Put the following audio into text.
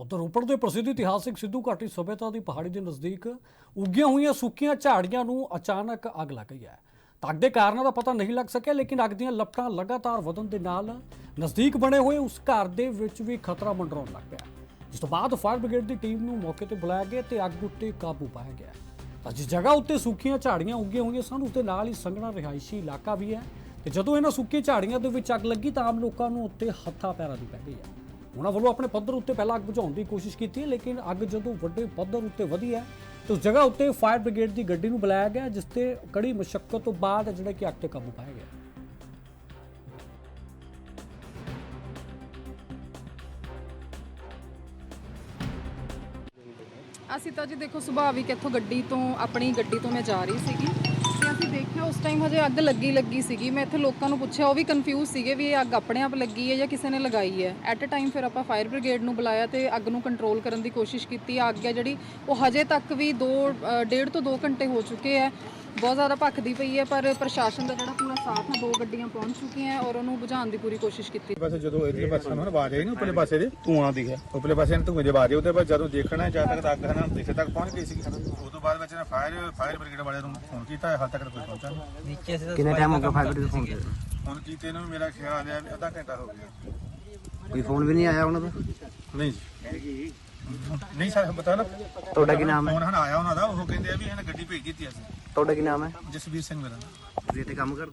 ਉੱਧਰ ਰੋਪੜ ਦੇ ਪ੍ਰਸਿੱਧ ਇਤਿਹਾਸਿਕ ਸਿੱਧੂ ਘਾਟੀ ਸਭਿਅਤਾ ਦੀ ਪਹਾੜੀ ਦੇ ਨਜ਼ਦੀਕ ਉੱਗੀਆਂ ਹੋਈਆਂ ਸੁੱਕੀਆਂ ਝਾੜੀਆਂ ਨੂੰ ਅਚਾਨਕ ਅੱਗ ਲੱਗ ਗਈ ਹੈ। ਤਾਂ ਅੱਗ ਦੇ ਕਾਰਨਾਂ ਦਾ ਪਤਾ ਨਹੀਂ ਲੱਗ ਸਕਿਆ, ਲੇਕਿਨ ਅੱਗ ਦੀਆਂ ਲਪਟਾਂ ਲਗਾਤਾਰ ਵਧਣ ਦੇ ਨਾਲ ਨਜ਼ਦੀਕ ਬਣੇ ਹੋਏ ਉਸ ਘਰ ਦੇ ਵਿੱਚ ਵੀ ਖਤਰਾ ਮੰਡਰਾਉਣ ਲੱਗ ਪਿਆ। ਜਿਸ ਤੋਂ ਬਾਅਦ ਫਾਇਰ ਬ੍ਰਿਗੇਡ ਦੀ ਟੀਮ ਨੂੰ ਮੌਕੇ ਤੇ ਬੁਲਾਇਆ ਗਿਆ ਤੇ ਅੱਗ ਉੱਤੇ ਕਾਬੂ ਪਾਇਆ ਗਿਆ। ਤਾਂ ਜਿਸ ਜਗ੍ਹਾ ਉੱਤੇ ਸੁੱਕੀਆਂ ਝਾੜੀਆਂ ਉੱਗੀਆਂ ਹੋਈਆਂ ਸਨ, ਉਸ ਦੇ ਨਾਲ ਹੀ ਸੰਘਣਾ ਰਿਹਾਇਸ਼ੀ ਇਲਾਕਾ ਵੀ ਹੈ। ਤੇ ਜਦੋਂ ਇਹਨਾਂ ਸੁੱਕੀਆਂ ਝਾੜੀਆਂ ਦੇ ਵਿੱਚ ਅੱਗ ਲੱਗੀ, ਤਾਂ ਆਮ ਲੋਕਾਂ ਨੂੰ ਉੱਤੇ ਹੱਥਾਂ ਪੈਰਾਂ ਦੀ ਪੈ ਗਈ ਹੈ। ਉਹਨਾਂ ਵੱਲੋਂ ਆਪਣੇ ਪੱਧਰ ਉੱਤੇ ਪਹਿਲਾਂ ਅੱਗ ਬੁਝਾਉਣ ਦੀ ਕੋਸ਼ਿਸ਼ ਕੀਤੀ, ਲੇਕਿਨ ਅੱਗ ਜਦੋਂ ਵੱਡੇ ਪੱਧਰ ਉੱਤੇ ਵਧੀ ਹੈ, ਤੇ ਉਸ ਜਗ੍ਹਾ ਉੱਤੇ ਫਾਇਰ ਬ੍ਰਿਗੇਡ ਦੀ ਗੱਡੀ ਨੂੰ ਬੁਲਾਇਆ ਗਿਆ, ਜਿਸ ਤੇ ਕੜੀ ਮੁਸ਼ਕਲ ਤੋਂ ਬਾਅਦ ਜਿਹੜਾ ਕਿ ਅੱਗ ਤੇ ਕਾਬੂ ਪਾਇਆ ਗਿਆ। ਅਸੀਂ ਤਾਂ ਜੀ ਦੇਖੋ ਸੁਭਾਵਿਕ ਇੱਥੋਂ ਗੱਡੀ ਤੋਂ, ਆਪਣੀ ਗੱਡੀ ਤੋਂ ਮੈਂ ਜਾ ਰਹੀ ਸੀਗੀ। ਤੇ ਅਸੀਂ ਦੇਖਿਆ ਉਸ ਟਾਈਮ ਹਜੇ ਅੱਗ ਲੱਗੀ ਲੱਗੀ ਸੀਗੀ। ਮੈਂ ਇੱਥੇ ਲੋਕਾਂ ਨੂੰ ਪੁੱਛਿਆ ਉਹ ਵੀ ਕਨਫਿਊਜ਼ ਸੀਗੇ ਵੀ ਇਹ ਅੱਗ ਆਪਣੇ ਆਪ ਲੱਗੀ ਹੈ ਜਾਂ ਕਿਸੇ ਨੇ ਲਗਾਈ ਹੈ। ਐਟ ਅ ਟਾਈਮ ਫਿਰ ਆਪਾਂ ਫਾਇਰ ਬ੍ਰਿਗੇਡ ਨੂੰ ਬੁਲਾਇਆ ਤੇ ਅੱਗ ਨੂੰ ਕੰਟਰੋਲ ਕਰਨ ਦੀ ਕੋਸ਼ਿਸ਼ ਕੀਤੀ। ਆ ਅੱਗ ਹੈ ਜਿਹੜੀ ਉਹ ਹਜੇ ਤੱਕ ਵੀ 2 ਡੇਢ ਤੋਂ 2 ਘੰਟੇ ਹੋ ਚੁੱਕੇ ਹੈ। ਬਹੁਤ ਜ਼ਿਆਦਾ ਭਖਦੀ ਪਈ ਹੈ ਪਰ ਪ੍ਰਸ਼ਾਸਨ ਦਾ ਜਿਹੜਾ ਪੂਰਾ ਸਾਥ ਹੈ ਦੋ ਗੱਡੀਆਂ ਪਹੁੰਚ ਚੁੱਕੀਆਂ ਹੈ ਔਰ ਉਹਨੂੰ ਬੁਝਾਉਣ ਦੀ ਪੂਰੀ ਕੋਸ਼ਿਸ਼ ਕੀਤੀ। ਬਸ ਜਦੋਂ ਇਧਰਲੇ ਪਾਸੇ ਨੂੰ ਆਵਾਜ਼ ਆਈ ਨਾ ਉੱਪਰਲੇ ਪਾਸੇ ਦੇ ਧੂਆਂ ਦਿਖਿਆ ਉੱਪਰਲੇ ਪਾਸੇ ਨੂੰ ਧੂਏ ਦੀ ਆਵਾਜ਼ ਆਈ ਉਹਦੇ ਬਾਅਦ ਜਦੋਂ ਦੇਖਣਾ ਜਦ ਤੱਕ ਅੱਗ ਹੈ ਨਾ ਤੱਕ ਪਹੁੰਚ ਗਈ ਸੀ ਉਸ ਤੋਂ ਬਾਅਦ ਵਿੱਚ ਨਾ ਫਾਇਰ ਫਾਇਰ ਬ੍ਰਿਗੇਡ ਵਾਲਿਆਂ ਨੂੰ ਫੋਨ ਕੀਤਾ ਹਾਲ ਤੱਕ ਕੋਈ ਪਹੁੰਚਾ ਨਹੀਂ। ਕਿੰਨੇ ਟਾਈਮ ਹੋ ਗਿਆ ਫਾਇਰ ਬ੍ਰਿਗੇਡ ਫੋਨ ਤੇ ਹੁਣ ਕੀਤੇ ਇਹਨਾਂ ਨੂੰ ਮੇਰਾ ਖਿਆਲ ਹੈ ਵੀ ਅੱਧਾ ਘੰਟਾ ਹੋ ਗਿਆ। ਕੋਈ ਫੋਨ ਵੀ ਨਹੀਂ ਆਇਆ ਉਹਨਾਂ ਦਾ ਨਹੀਂ ਨਹੀਂ ਸਰ ਬਤਾ ਨਾ। ਤੁਹਾਡਾ ਕੀ ਨਾਮ ਹੈ? ਫੋਨ ਹਣ ਆਇਆ ਉਹਨਾਂ ਦਾ ਉਹ ਕਹਿੰਦੇ ਆ ਵੀ ਇਹਨਾਂ ਗੱਡੀ ਭੇਜ ਦਿੱਤੀ ਅਸੀਂ। ਤੁਹਾਡਾ ਕੀ ਨਾਮ ਹੈ? ਜਸਵੀਰ ਸਿੰਘ ਮੇਰਾ ਨਾਮ। ਤੁਸੀਂ ਇੱਥੇ ਕੰਮ ਕਰ